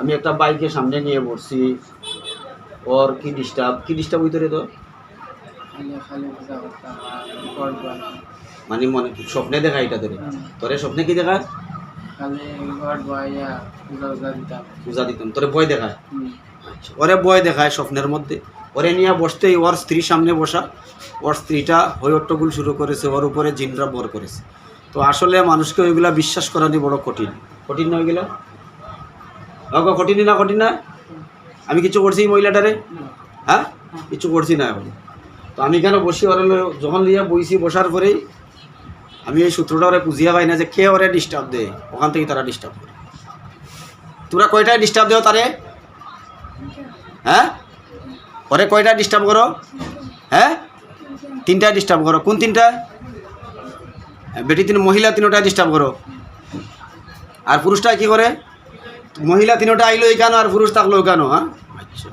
আমি একটা বাইকে সামনে নিয়ে পড়ছি ওর কি ডিস্টার্ব? কি ডিস্টার্ব হইতো তো মানে মনে স্বপ্নে দেখা এটা তোরে? তোরে স্বপ্নে কি দেখা? বয়া পূজা দিতাম। তোরে ভয় দেখায়? আচ্ছা ওরে ভয় দেখায় স্বপ্নের মধ্যে। ওরে নিয়ে বসতেই ওর স্ত্রীর সামনে বসা। ওর স্ত্রীটা হৈহট্টগুল শুরু করেছে ওর উপরে জিনরা বর করেছে। তো আসলে মানুষকে ওইগুলা বিশ্বাস করানি বড় কঠিন। কঠিন না ওইগুলা? ওগো কঠিন না কঠিন না? আমি কিছু করছি মহিলাটারে? হ্যাঁ? কিছু করছি না এখন তো আমি কেন বসি? ওরে যখন লিয়া বইছি, বসার পরেই আমি এই সূত্রটা ওরে বুঝিয়া পাই না যে কে ওরে ডিস্টার্ব দেয়। ওখান থেকে তারা ডিস্টার্ব করে। তোমরা কয়টায় ডিস্টার্ব দেও তারে? হ্যাঁ? ওরে কয়টা ডিস্টার্ব করো? হ্যাঁ? তিনটায় ডিস্টার্ব করো। কোন তিনটা বেটি তিন, মহিলা তিনটায় ডিস্টার্ব করো। আর পুরুষটা কি করে? মহিলা তিনটা আইলো কেন আর পুরুষ থাকল কেন হ্যাঁ? আচ্ছা।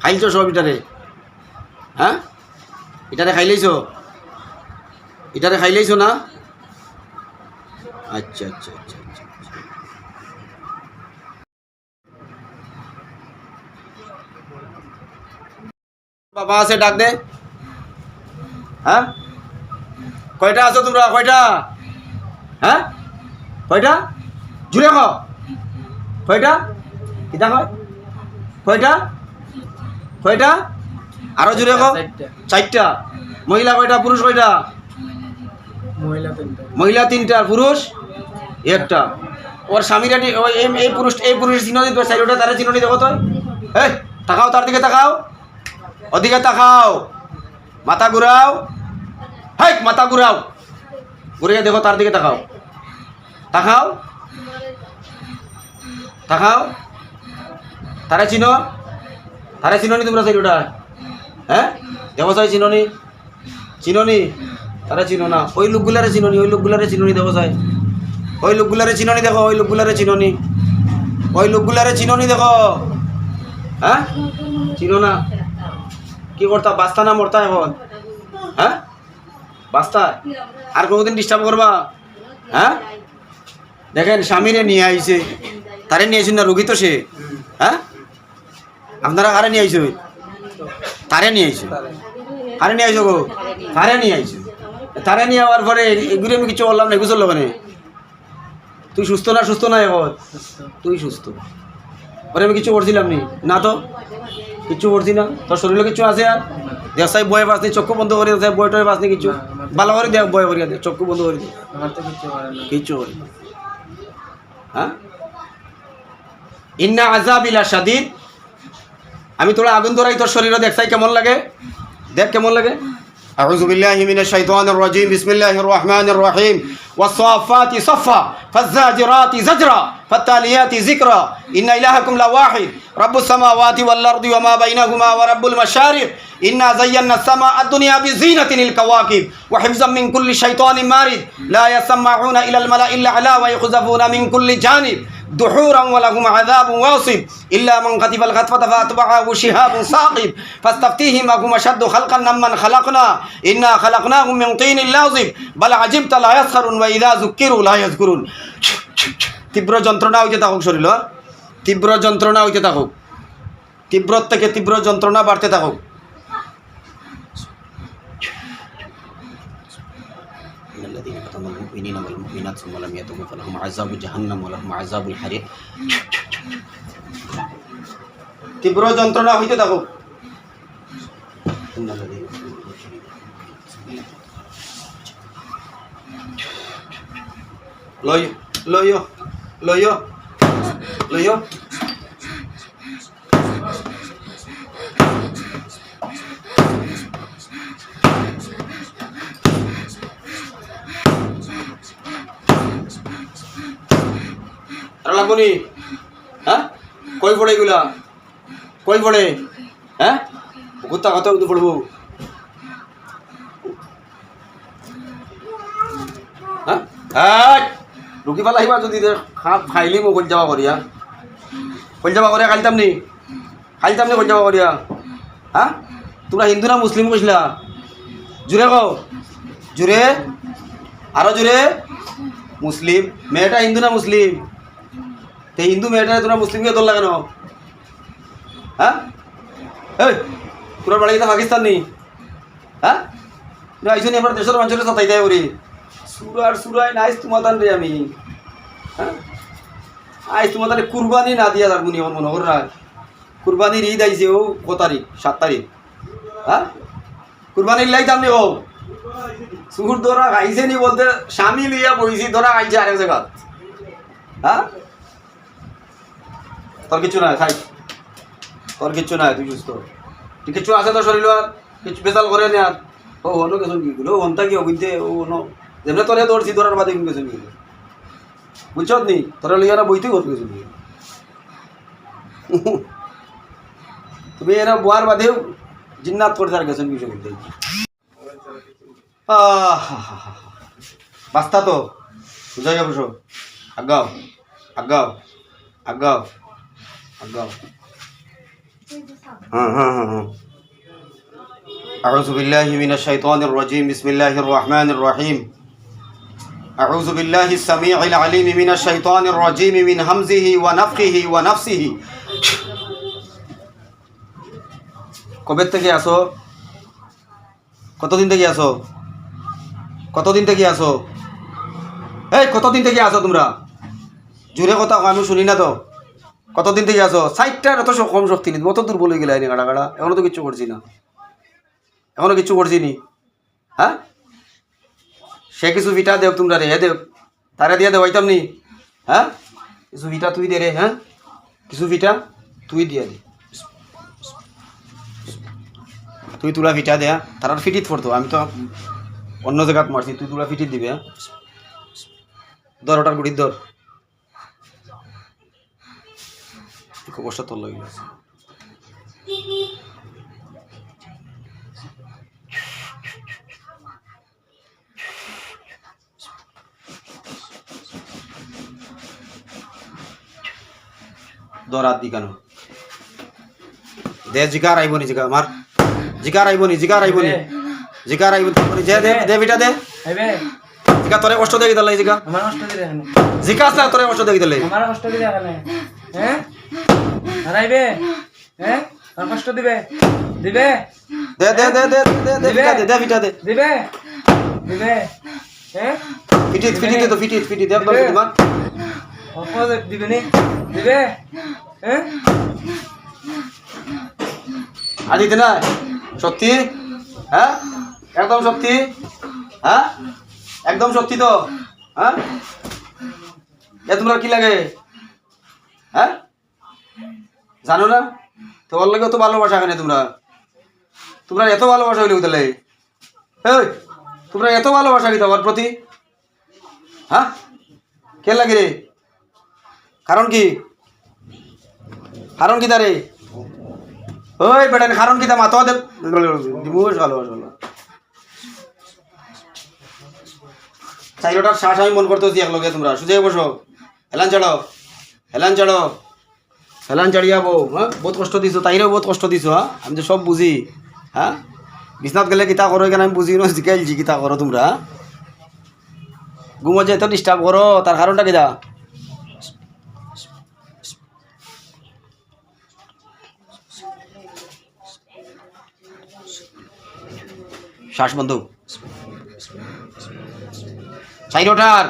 খাইলছো সব এটারে? হ্যাঁ? এটারে খাইলেইছো? এটারে খাইলেইছো না? আচ্ছা আচ্ছা আচ্ছা আচ্ছা আচ্ছা। বাবা আছে ডাক দে। হ্যাঁ? কয়টা আছো তোমরা? কয়টা? হ্যাঁ? কয়টা? জুড়ে খাও কয়টা? কিতা কয়? কয়টা? কয়টা? আরও জুড়ে খাও চারটা। মহিলা কয়টা পুরুষ কয়টা? মহিলা তিনটা। পুরুষ একটা। ওর স্বামীরা ওই এই পুরুষ এই পুরুষ চিহ্ন দিতে সাইডটা তারা চিহ্ন দেখো তো এই তাকাও তার দিকে তাকাও। ওদিকে তাকাও। মাথা ঘুরাও। হাই মাথা ঘুরাও। ঘুরিয়ে দেখো তার দিকে তাকাও। তাকাও। তাকাও। তারা চিনো? তারা চিনোনি তোমরা সাইডটা হ্যাঁ? দেখো চাই চিনোনি? চিনোনি? তারা চিনো না। ওই লোকগুলারে চিনোনি, ওই লোকগুলারে চিনোনি দেখো চাই ওই লোকগুলারে চিনোনি দেখো, ওই লোকগুলারে চিনোনি। ওই লোকগুলারে চিনোনি দেখো। হ্যাঁ? চিনো না। কি করতা? বাস্তা না মরতা এখন? হ্যাঁ? বাস্তা? আর কোনোদিন ডিস্টার্ব করবা? হ্যাঁ? দেখেন, স্বামীরে নিয়ে আইছে। তারে নিয়ে আইছেন না রোগী তো সে। হ্যাঁ? আপনারা কারে নিয়ে আইছে তারে নিয়ে আইছে কারে নিয়ে আইছো গো? তারে নিয়ে আইছো তারে নিয়ে আওয়ার পরে এগুলো আমি কিছু বললাম না এগুলো চলল কেন? তুই সুস্থ না সুস্থ না এখন তুই সুস্থ। ওরে আমি কিছু করছিলাম নি। না তো? কিছু করছি না? তোর শরীরে কিছু আছে আর? দেশাই বয়ে বাসনি চক্ষু বন্ধ করে দেয় বই টয়ে বাসনি কিছু। ভালো করে দেখ বয়ে করিয়া দে চক্ষু বন্ধ করে দে। কিছু কিচ্ছু করি হ্যাঁ? ইন্না আজাবিলা সাদিদ আমি তোরা আগুন ধরাই তোর শরীরে দেখছাই কেমন লাগে দেখ কেমন লাগে أعوذ بالله من الشيطان الرجيم بسم الله الرحمن الرحيم والصافات صفا فالزاجرات زجرا فالتاليات ذكرا إن إلهكم لواحد رب السماوات والأرض وما بينهما ورب المشارق إنا زينا السماء الدنيا بزينة الكواكب وحفظا من كل شيطان مارد لا يسمعون إلى الملأ الأعلى ويقذفون من كل جانب دحورا ولهم عذاب واصب إلا من خطف الخطفة فأتبعه شهاب ثاقب فاستفتيهم أهم أشد خلقا ممن خلقنا إنا خلقناهم من طين لازب بل عجبت لا يسخرون وإذا ذكروا لا يذكرون তীব্র যন্ত্রণা হইতে থাকুক শরীর হ্যাঁ? তীব্র যন্ত্রণা হইতে থাকুক তীব্র থেকে তীব্র যন্ত্রণা বাড়তে থাকুক المؤمنين والمؤمنات ثم لم يتوبوا فلهم عذاب جهنم ولهم عذاب الحريق তীব্র যন্ত্রণা হইতে থাকুক إن الذين লয় লয় লয় লয় আর লাগবো নি হ্যাঁ? কই পড়ে এগুলা? কই পড়ে? হ্যাঁ? গুত্তা কত কিন্তু পড়ব। হ্যাঁ? রুকি পালা আহিবা যদি খা খাইলি মোক কল যাবা করিয়া কল যাবা করিয়া খাইতাম নি? খাইতাম নি কল যাবা করিয়া হ্যাঁ? তোমরা হিন্দু না মুসলিম কইসলা জুড়ে কও জুড়ে আরও জুড়ে মুসলিম মেয়েটা হিন্দু না মুসলিম তো হিন্দু মেয়েটারে তোরা মুসলিমকে দল লাগানো। হ্যাঁ? এই, তোর বাড়ি তো পাকিস্তান। নেই হ্যাঁ? তুই আইসো আমার দেশের অঞ্চলে সাতাই দেয় ওরে সুরার সুরাই নাইস তোমার দান রে আমি। হ্যাঁ? আইস তোমার তাহলে কুরবানি না দিয়া যাব নি আমার মনে কর না কুরবানির ঈদ আইছে ও ক তারিখ? সাত তারিখ। হ্যাঁ? কুরবানির লাই দাম ও। সুর ধরা আইছে নি বলতে, স্বামী লিয়া বইছি ধরা আইছে আরেক জায়গা হ্যাঁ? তোর কিছু না খাই। তোর কিচ্ছু নাই, তুই সুস্থ। তুই কিচ্ছু আছে তো শরীর আর? কিছু বেতাল করে নে আর। ও হনো কেছন কি গুলো। হন্তা কি অবিদ্যে? ও হনো যেমনে তোরে দৌড়ছি ধরার বাদে কিন্তু কেছন কি বুঝছত নি? তোরা লিয়ারা বইতে হতো কেছন কি তুমি এরা বুয়ার বাদেও জিন্নাত করে তার গেছেন কিছু বলতে বাস্তা তো। বুঝাই বসো। আগাও। আগাও। আগাও। আগাও হ্যাঁ হ্যাঁ হ্যাঁ হ্যাঁ أعوذ بالله من الشيطان الرجيم بسم الله الرحمن الرحيم أعوذ بالله السميع العليم من الشيطان الرجيم من همزه ونفخه ونفسه কবে থেকে আসো কতদিন থেকে আসো কতদিন থেকে আসো এই কতদিন থেকে আসো তোমরা জোরে কথা আমি শুনি না তো কতদিন থেকে আসো সাইটটার অত স- কম শক্তি নেই। অত দূর বলে গেলে আইনি গাড়া গাড়া। এখনও তো কিচ্ছু করছি না। এখনও কিচ্ছু করছি নি। হ্যাঁ? সে কিছু ভিটা দেব তোমরা রে দেব তারা দিয়ে দেব হইতাম নি। হ্যাঁ? কিছু ভিটা তুই দে রে হ্যাঁ? কিছু ভিটা তুই দিয়ে দে। তুই তুলা ভিটা দে হ্যাঁ? তারার ফিটিত পড়তো। আমি তো অন্য জায়গাত মারছি। তুই তুলা ফিটিত দিবে হ্যাঁ? ধর ওটার গুড়ির ধর। খুব কষ্ট তোর লাগে দরাত দি কেন দে জিকার আইব নি জিকার মার। জিকার আইব নি জিকার আইব নি। জিকার আইব নি দে দে দে বিটা দে। আইবে। জিকা তোরে কষ্ট দেই দিলাই জিকা আমার কষ্ট দিলে এখানে জিকা আসলে তোরে কষ্ট দেই দিলাই আমার কষ্ট দিলে এখানে হ্যাঁ? আর আইবে হ্যাঁ কষ্ট দিবে? দিবে? দে দে দে দে দে দে বিটা দে দে বিটা দে। দিবে? দিবে? হ্যাঁ? ফিটিত ফিটিত তো ফিটিত ফিটিত একদম ফিটিত মার অপর দিবে নি? দিবে? হ্যাঁ? আর দিতে না সত্যি? হ্যাঁ? একদম সত্যি? হ্যাঁ? একদম সত্যি তো? হ্যাঁ? এ তোমরা কি লাগে? হ্যাঁ? জানো না? তো ওর লাগে তো ভালোবাসা কেন তোমরা। তোমরা এত ভালোবাসা হইলে তাহলে এই তোমরা এত ভালোবাসা কি তোমার প্রতি? হ্যাঁ? কে লাগে রে? কারণ কি? কারণ কি তারে? ওই বেটা কারণ কি তা মাথা দে দিমুস ভালো ভালো চাইরোটার শ্বাস আমি মন করতেছি একলগে তোমরা। সুজে বসো। হেলান চড়ো হেলান চড়ো হেলান চড়িয়া বউ হ্যাঁ বহুত কষ্ট দিছো তাইরেও বহুত কষ্ট দিছো হ্যাঁ আমি তো সব বুঝি হ্যাঁ বিছনাত গেলে কিতা করো এখানে আমি বুঝি না জিকাইলছি কিতা করো তোমরা ঘুমো যে এত ডিস্টার্ব করো তার কারণটা কিতা? শ্বাস বন্ধ। চাইরোটার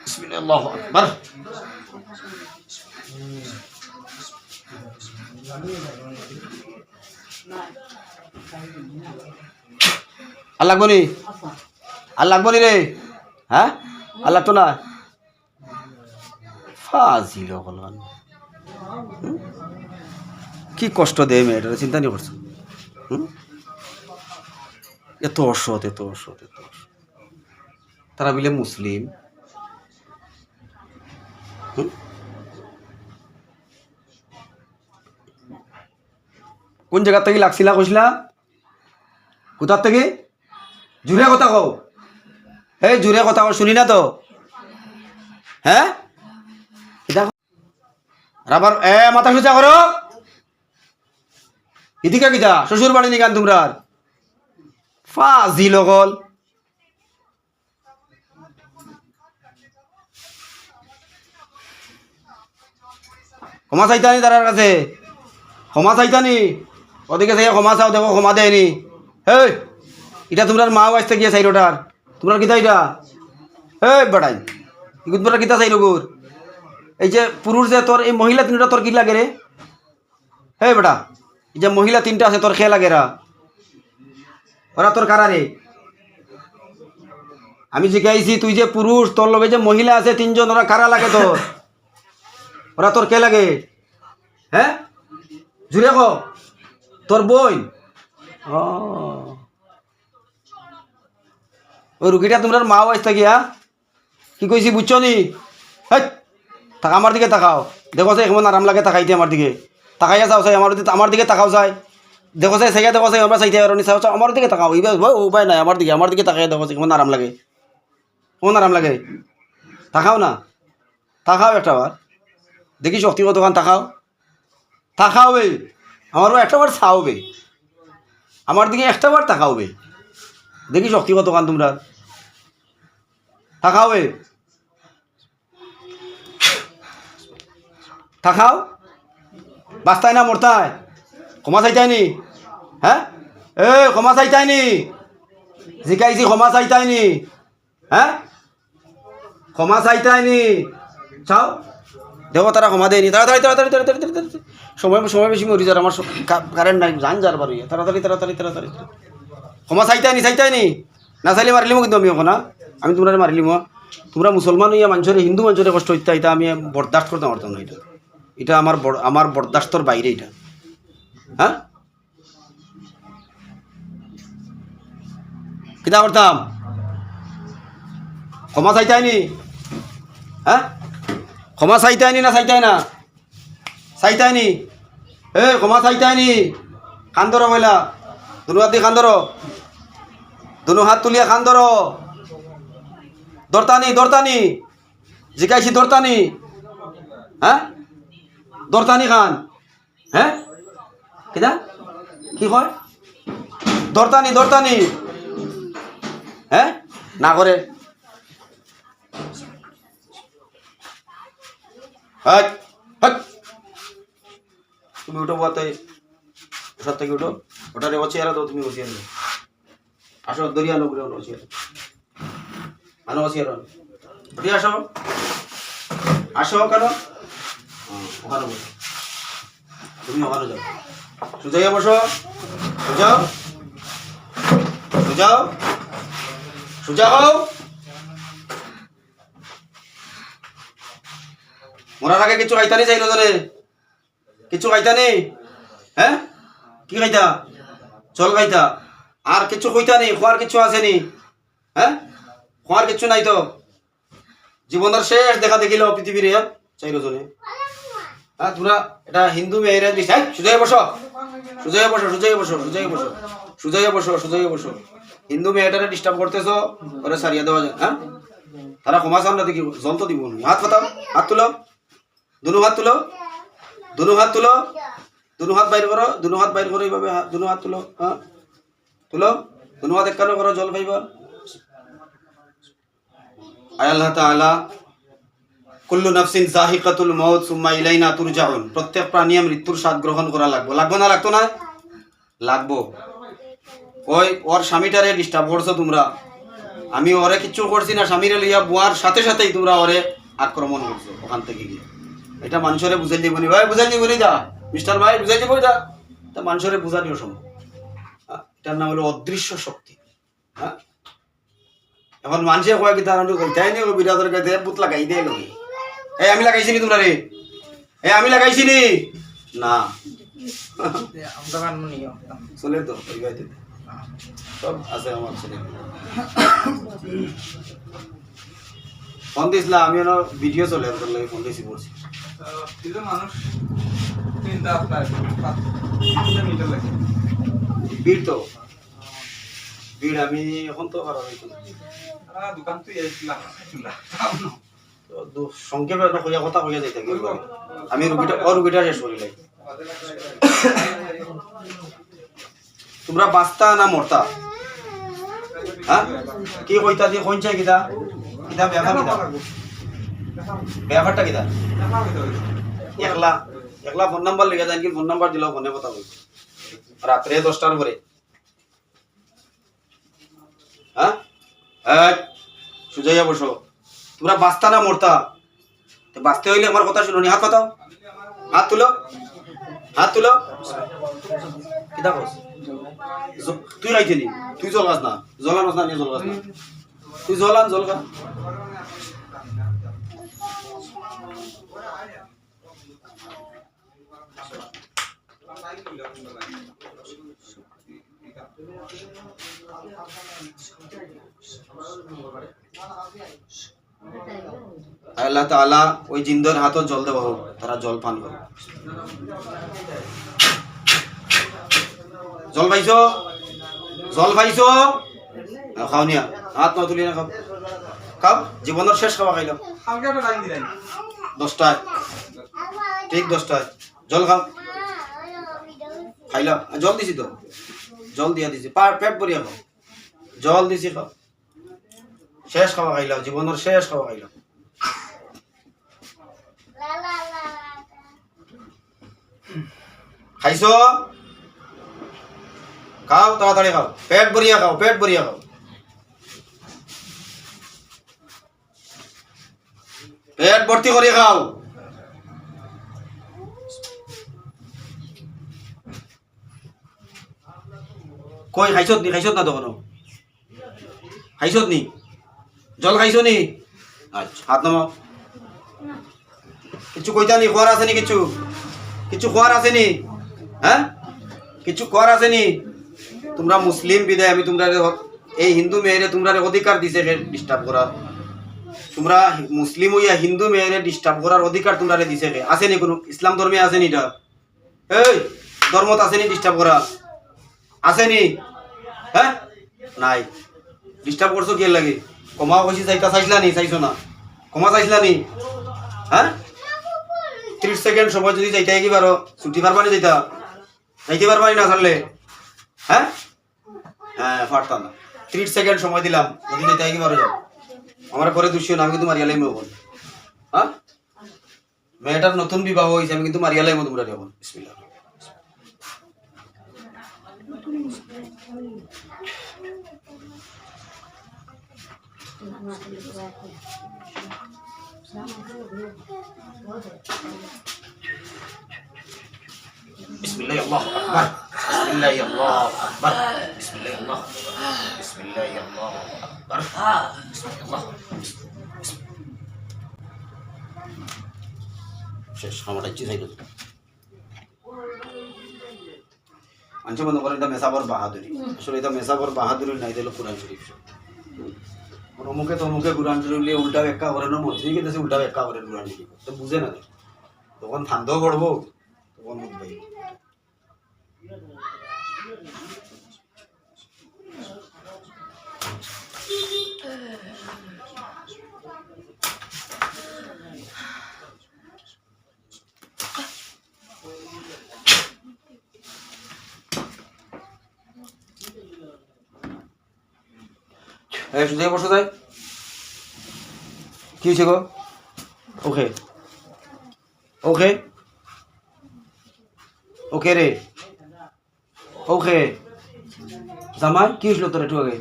বিসমিল্লাহ আকবার আর লাগবো নি রে। হ্যাঁ? ফাজিল বলবান কি কষ্ট দেয় মেয়েটার, চিন্তা নিয়ে করছ হুম? এত অসৎ এত অসৎ এত অসৎ। তারা বিলে মুসলিম। কোন জায়গা থেকে লাগছিলা, কইছিলা? কোথার থেকে? জুড়ে কথা কও। হে জুড়ে কথা কও, শুনি না তো। হ্যাঁ? রাবার, এ, মাথা সুচা করো। ইদিকে কিতা? শ্বশুর বাড়ি নিকান তোমরা ফাজি লগল ক্ষমা চাইতানি তার কাছে। ক্ষমা চাইতানি। ওদিকে চাই ক্ষমা চাও, দেখো ক্ষমা দেয়নি। হেই এটা তোমরা মা আসতে গিয়ে চাই ওটার তোমরা কিতা এটা এই বেটাই ইগুত বেটা কিতা চাই রগুর এই যে পুরুষ যে তোর এই মহিলা তিনটা তোর কি লাগে রে হে বেটা, এই যে মহিলা তিনটা আছে তোর খেয়ে লাগে রা ওরা তোর কারা রে? আমি জিজ্ঞাইছি তুই যে পুরুষ, তোর লগে যে মহিলা আছে তিনজন, ওরা কারা লাগে তোর? ওরা তোর কে লাগে? হ্যাঁ? জুড়ে কো। তোর বই? ও। ওই রুগীটা তোমরা মাও আসতে গিয়া। কি কইছি বুঝছ নি? তাকা আমার দিকে তাকাও। দেখো সে কেমন আরাম লাগে তাকাইতে আমার দিকে। তাকাইয়া চাও চাই, আমার আমার দিকে তাকাও চাই। দেখো চাই চাইয়া দেখো চাই আমরা চাইতে পারো নি চাও চাও আমার দিকে তাকাও। এইবার ও উপায় নাই, আমার দিকে আমার দিকে তাকাই দেখো কেমন আরাম লাগে। কেমন আরাম লাগে। তাকাও না। তাকাও একটা বার। দেখি শক্তিগত দোকান তাকাও। তাকাও বে। আমারও একটা বার চাও বে। আমার দিকে একটা বার তাকাও বে। দেখি শক্তিগত দোকান তোমরা। তাকাও বে। তাকাও। বাস্তায় না, মরতায়। ক্ষমা চাইতাইনি? হ্যাঁ এ, ক্ষমা চাইতাইনি? জিকাইছি, ক্ষমা চাইতাইনি। হ্যাঁ ক্ষমা চাইতাইনি। চাও? দেখো তারা ক্ষমা দেয়নি তাড়াতাড়ি তাড়াতাড়ি তাড়াতাড়ি তাড়াতাড়ি সময় সময় বেশি মরি যার আমার কারেন্ট নাই জান যার বারো তাড়াতাড়ি তাড়াতাড়ি তাড়াতাড়ি ক্ষমা চাইতাইনি চাইতাইনি। না চাইলে মারিলিমো কিন্তু আমি এখন আমি তোমরা মারিলিমো তোমরা মুসলমান হইয়া মানুষের হিন্দু মানুষের কষ্ট হইতা এটা আমি বরদাস্ত করতে পারতাম না এটা এটা আমার আমার বরদাস্তর বাইরে এটা হ্যাঁ? কিতা করতাম? ক্ষমা চাইতাইনি? হ্যাঁ? ক্ষমা চাইতাইনি না চাইতাই না? চাইতাইনি? এ, ক্ষমা চাইতাইনি। কান্দর মহিলা। দুনু হাত দিয়ে কান্দর দুনু হাত তুলিয়া কান্দর দরতানি দরতানি জিকাইছি দরতানি হ্যাঁ? দরতানি খান হ্যাঁ? কিনা কি কয়? দরতানি দরতানি। হ্যাঁ না করে। তুমি উঠো বলতে ওষার থেকে উঠো। ওটারে বসিয়ে দাও তুমি বসিয়ে দাও আসো দরিয়া লোক বসিয়ে দাও আনো দাও উঠে আসো। আসো কেন হ্যাঁ, ওখানে বসো। তুমি ওখানে যাও। সুজাইয়া বসো। সুজাও সুজাও সুজা হও মরার আগে কিছু খাইতানি চাইলো জানে কিছু খাইতানি হ্যাঁ? কি খাইতা? জল খাইতা। আর কিছু কইতা নি খোয়ার কিছু আছে নি হ্যাঁ? খোয়ার কিছু নাই তো। জীবনের শেষ দেখা দেখিল পৃথিবীর হ্যাঁ? চাইলো জনে হ্যাঁ এটা হিন্দু মেয়েরা দিস হ্যাঁ সুজয় বসো। সুজয় বসো সুজয় বসো সুজয় বসো। সুজয় বসো সুজয় বসো। হিন্দু মেয়েটারে ডিস্টার্ব করতেছো, ওরে সারিয়ে দেওয়া যায় হ্যাঁ? তারা ক্ষমা চান না, দেখি জল তো দিব। হাত পাতাও, হাত তুলো। দুনু হাত তুলো। দুনু হাত তুলো। দুনু হাত বাইর করো, দুনু হাত বাইর করো এইভাবে হাত- দুনু হাত তুলো হ্যাঁ? তুলো। দুনু হাত একখানো করো, জল পাইবা। আয় আল্লাহ তাআলা কুল্লু নাফসিন জাহিকাতুল মউত সুম্মা ইলাইনা তুরজাউন। প্রত্যেক প্রাণী মৃত্যুর স্বাদ গ্রহণ করা লাগবো। লাগবো না লাগতো না? লাগবো। ওই ওর স্বামীটারে ডিস্টার্ব করছ তোমরা? আমি ওরে কিচ্ছু করছি না স্বামীরে লইয়া বুয়ার সাথে সাথেই তোমরা ওরে আক্রমণ করছ ওখান থেকে গিয়ে। এটা মানুষরে বুঝাই দিব নি। ভাই বুঝাই দিব নি দা মিস্টার ভাই বুঝাই দিব দা তা মানুষরে বুঝা দিও সম্ভব। হ্যাঁ, এটার নাম হলো অদৃশ্য শক্তি। হ্যাঁ? এখন মানুষে কয় কি তার তাই কাছে পুতলা গাই দে লগে এই, আমি লাগাইছি নি তোমরা রে। এই, আমি লাগাইছি নি। না চলে তো, ওই গাইতে সব আছে আমার ছেলে। ফোন দিছিলাম আমি ভিডিও চলে তোর লাগে ফোন দিছি বলছি। মানুষ ভিড় তো। ভিড়, আমি এখন তো দোকান তুই সংক্ষেপে একটা কইয়া কথা যাইতে আমি রুগীটা ও রুগীটা শেষ করি তোমরা বাঁচতা না মরতা? হ্যাঁ? কি কইতা দিয়ে কইছে কিতা? কিতা? ব্যাপার কিতা? ব্যাপারটা একলা। একলা ফোন নাম্বার লিখে যান কি ফোন নাম্বার দিলেও ফোনে কথা বলছে রাত্রে দশটার পরে হ্যাঁ? সুজাইয়া বসো। তোমরা বাঁচতা না মরতা? তো বাঁচতে হইলে আমার কথা শুনো হাত পাতাও। হাত তুলো। হাত তুলো। কিতা কস তুই রাইতে নি। তুই জল গাছ না। জলানোস না নিয়ে জল গাছ না। তুই জলান জল গা। আল্লাহ তাআলা ওই জিন্দর হাতও জল দেওয়া হোক তারা জল পান করে জল পাইছো? জল পাইছো? খাও নিয়া। হাত না তুলি না খাও। খাও জীবনের শেষ খাওয়া খাইলাম দশটায় ঠিক দশটায় জল খাও। খাইলাম আহ, জল দিছি তো। জল দিয়া দিছি। পেট ভরিয়া খাও জল দিছি খাও। শেষ খাওয়া খাইলাম, জীবনের শেষ খাওয়া খাইলাম। খাইছো? খাও, তাড়াতাড়ি খাও। পেট ভরিয়া খাও, পেট ভরিয়া খাও। পেট ভর্তি করে খাও। কই খাইছত নি খাইছত না তখনও খাইছত নি জল খাইছো নি? আচ্ছা হাত নামাও। কিছু কইতা নি? খোয়ার আছে নি কিছু? কিছু খোয়ার আছে নি? হ্যাঁ কিছু খোয়ার আছে নি? তোমরা মুসলিম বিদায়, আমি তোমরা এই হিন্দু মেয়েরে তোমরা অধিকার দিছে ডিস্টার্ব করার তোমরা মুসলিম হইয়া হিন্দু মেয়েরে ডিস্টার্ব করার অধিকার তোমরা দিছে কে? আছে নি কোনো? ইসলাম ধর্মে আছে নি এটা এই ধর্মত আছে নি ডিস্টার্ব করা আছে নি? হ্যাঁ নাই। ডিস্টার্ব করছ কি লাগে? কমা কইছি, চাইতা চাইছিলা নি? চাইছো না। কমা চাইছিলা নি? হ্যাঁ? ত্রিশ সেকেন্ড সময় যদি যাইতে কি পারো ছুটি পারবা নি যাইতা যাইতে পারবা নি ছাড়লে হ্যাঁ হ্যাঁ পারতাম না ত্রিশ সেকেন্ড সময় দিলাম, যদি যাইতে কি পারো যাও আমার ঘরে দুশিও না আমি কিন্তু মারিয়ালাই মেয়ে বল হ্যাঁ মেয়েটার নতুন বিবাহ হয়েছে আমি কিন্তু মারিয়ালাই মতো মুরারি হবন বিসমিল্লাহ بسم الله الله أكبر بسم الله الله أكبر بسم الله الله بسم الله الله أكبر بسم الله শেষ আমার ইচ্ছে চাই মানুষ মনে করেন এটা মেসাবর বাহাদুরি আসলে এটা মেসাবর বাহাদুরি নাই দিল কোরআন শরীফ আর অমুকে তমুকে কোরআন শরীফ লিয়ে উল্টা ব্যাখ্যা করেন মন্ত্রীকে দেশে উল্টা ব্যাখ্যা করেন কোরআন শরীফ তো বুঝে না তখন ঠান্ডাও পড়ব তখন বুঝবাই এই সুজয় বসো যাই। কি হয়েছে গো? ওকে। ওকে। ওকে রে। ওকে। জামাই, কি হয়েছিল তোর একটু আগে?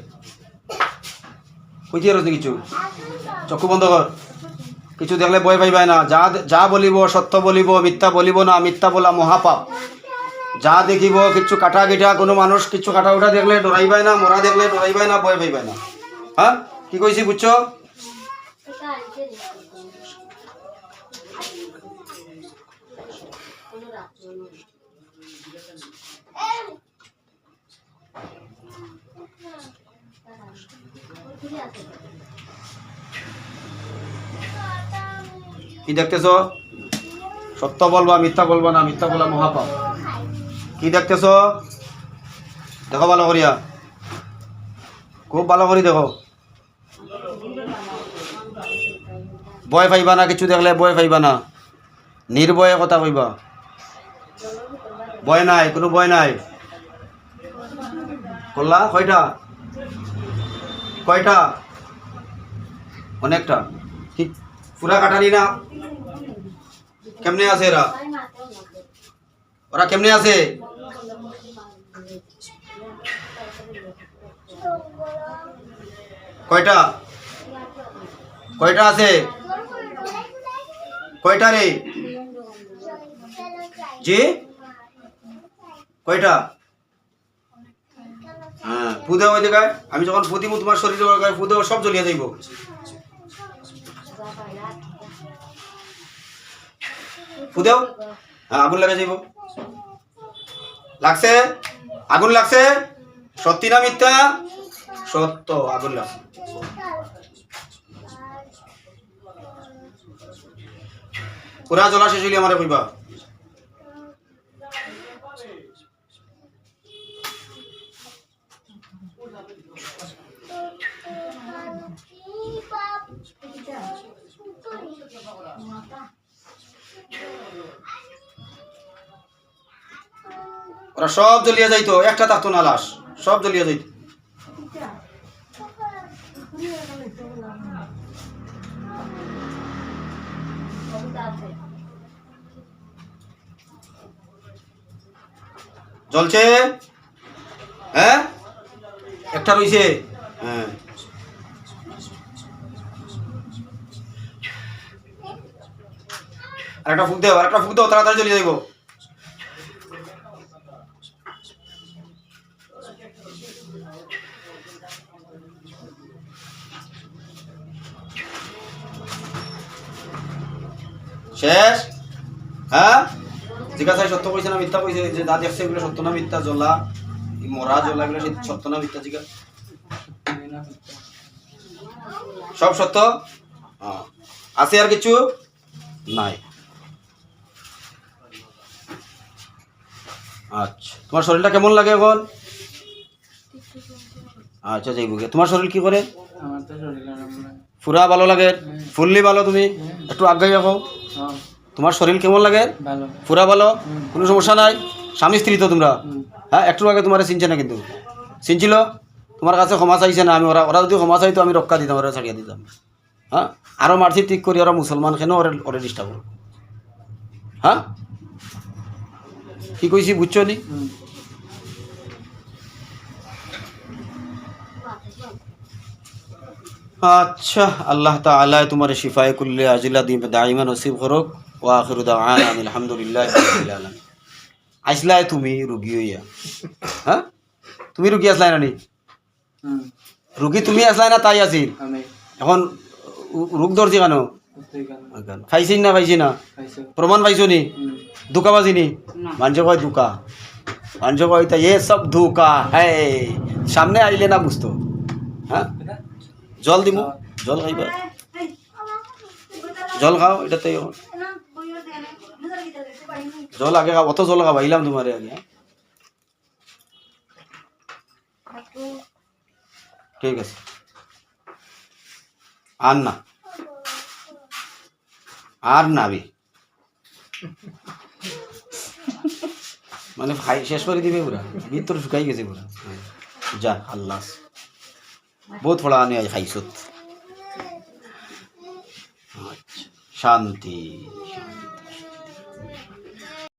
কইতে কিছু? চক্ষু বন্ধ কর। কিছু দেখলে ভয় পাইবাই না। যা যা বলিব সত্য বলিব, মিথ্যা বলিব না, মিথ্যা বলা মহাপাপ। যা দেখিব, কিছু কাটা গিটা, কোনো মানুষ কিছু কাটা উঠা দেখলে ডরাইবাই না, মরা দেখলে ডরাইবাই না বয় পাইবাই না। হ্যাঁ? কি কইছি বুঝছ? কি দেখতেছ? সত্য বলবা, মিথ্যা বলবা না, মিথ্যা বলা মহাপাপ। কি দেখতেছ? দেখো ভালো করিয়া। খুব ভালো করে দেখো। ভয় পাইবা না, কিছু দেখলে ভয় পাইবা না। নির্ভয়ে কথা কইবা। ভয় নাই, কোনো ভয় নাই। করলা কয়টা? কয়টা? অনেকটা। কি, পুরা কাটালি না? কেমনে আছে এরা? ওরা কেমনে আছে? কয়টা? কয়টা আছে? কয়টা রে? জি? কয়টা? হ্যাঁ পুদে ওই আমি যখন পুদিব তোমার শরীরে পুদে সব জ্বলিয়ে পুদেও হ্যাঁ আগুন লাগে যাইব। লাগছে? আগুন লাগছে? সত্যি না মিথ্যা? সত্য, আগুন লাগছে। পুরা জ্বলা শেষ হইলে আমারে কইবা। ওরা সব জ্বলিয়ে যাইতো, একটা থাকতো না লাশ, সব জ্বলিয়ে যাইতো। জ্বলছে হ্যাঁ? একটা রয়েছে হ্যাঁ। আরেকটা ফুক দেও আরেকটা ফুক দেও, তাড়াতাড়ি চলে যাইব। শেষ? হ্যাঁ? জিজ্ঞাসা সত্য কইছে না মিথ্যা কইছে? যে যা দেখছে এগুলো সত্য না মিথ্যা? জ্বলা মরা জ্বলা এগুলো সত্য না মিথ্যা? জিজ্ঞাসা সব সত্য? হ্যাঁ। আছে আর কিছু? নাই। আচ্ছা। তোমার শরীরটা কেমন লাগে এখন? আচ্ছা যাইব গে। তোমার শরীর কি করে? পুরা ভালো লাগে? ফুললি ভালো তুমি? একটু আগাই রাখো। হ্যাঁ। তোমার শরীর কেমন লাগে? ভালো। পুরা ভালো? কোনো সমস্যা নাই? স্বামী স্ত্রী তো তোমরা। হ্যাঁ একটু আগে তোমার চিনছে না কিন্তু। চিনছিল? তোমার কাছে ক্ষমা চাইছে না আমি ওরা ওরা যদি ক্ষমা চাইতো আমি রক্ষা দিতাম ওরা ছাড়িয়ে দিতাম। হ্যাঁ? আরও মারছি ঠিক করি ওরা মুসলমান কেন ওরে ওরে ডিস্টার্ব করো হ্যাঁ? কি কইছি বুঝছ নি? আচ্ছা আল্লাহ তাআলা তোমার শিফায়ে কুল্লি আজিলা দি দাইমা নসিব করুক। ওয়া আখিরু দাওয়ানা আলহামদুলিল্লাহ রাব্বিল আলামিন আইসলাই তুমি রুগী হইয়া হ্যাঁ তুমি রুগী আসলাই না নি হুম। রুগী তুমি আসলাই না তাই আছিল আমি। এখন উ- রোগ ধরছি কেন? বুঝতেই পারলাম। খাইছি না পাইছি না? খাইছো। প্রমাণ পাইছো নি? হুম। ধোকা বাজি নি? মানুষ কয় ধোকা। মানুষ কয় তা এ সব ধোকা। হ্যাঁ সামনে আইলে না বুঝতো। হ্যাঁ এটা? জল দিব জল খাইবা। জল খাও এটাতে জল আগে অত জল খাবা ইলাম তোমারে আগে হ্যাঁ? ঠিক আছে। আর না। আর নাবি মানে ভাই, শেষ করে দিবে পুরা। ভিতর শুকাই গেছে পুরা। হ্যাঁ। যা, আল্লাহ। বহুত ফলা আনি খাইছত আচ্ছা শান্তি।